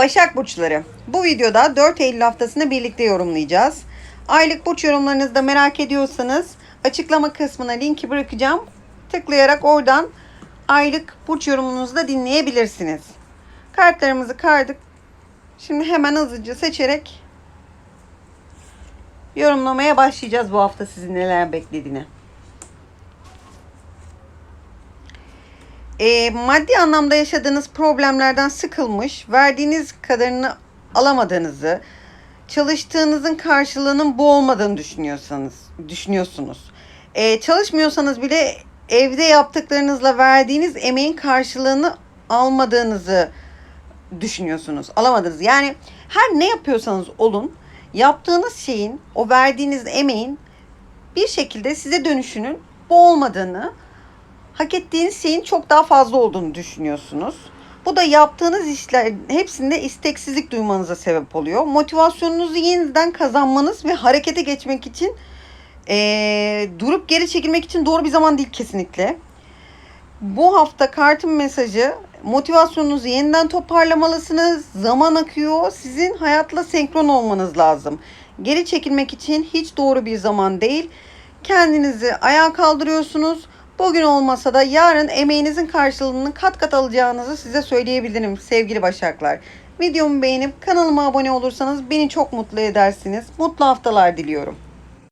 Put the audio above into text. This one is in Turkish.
Başak Burçları. Bu videoda 4 Eylül haftasını birlikte yorumlayacağız. Aylık burç yorumlarınızı da merak ediyorsanız açıklama kısmına linki bırakacağım. Tıklayarak oradan aylık burç yorumunuzu da dinleyebilirsiniz. Kartlarımızı kardık. Şimdi hemen hızlıca seçerek yorumlamaya başlayacağız bu hafta sizin neler beklediğini. E, maddi anlamda yaşadığınız problemlerden sıkılmış, verdiğiniz kadarını alamadığınızı, çalıştığınızın karşılığının bu olmadığını düşünüyorsanız, düşünüyorsunuz. E, çalışmıyorsanız bile evde yaptıklarınızla verdiğiniz emeğin karşılığını almadığınızı düşünüyorsunuz. Alamadınız. Yani her ne yapıyorsanız olun, yaptığınız şeyin, o verdiğiniz emeğin bir şekilde size dönüşünün bu olmadığını, hak ettiğiniz şeyin çok daha fazla olduğunu düşünüyorsunuz. Bu da yaptığınız işler hepsinde isteksizlik duymanıza sebep oluyor. Motivasyonunuzu yeniden kazanmanız ve harekete geçmek için eee, durup geri çekilmek için doğru bir zaman değil kesinlikle. Bu hafta kartın mesajı motivasyonunuzu yeniden toparlamalısınız. Zaman akıyor. Sizin hayatla senkron olmanız lazım. Geri çekilmek için hiç doğru bir zaman değil. Kendinizi ayağa kaldırıyorsunuz. Bugün olmasa da yarın emeğinizin karşılığını kat kat alacağınızı size söyleyebilirim sevgili Başaklar. Videomu beğenip kanalıma abone olursanız beni çok mutlu edersiniz. Mutlu haftalar diliyorum.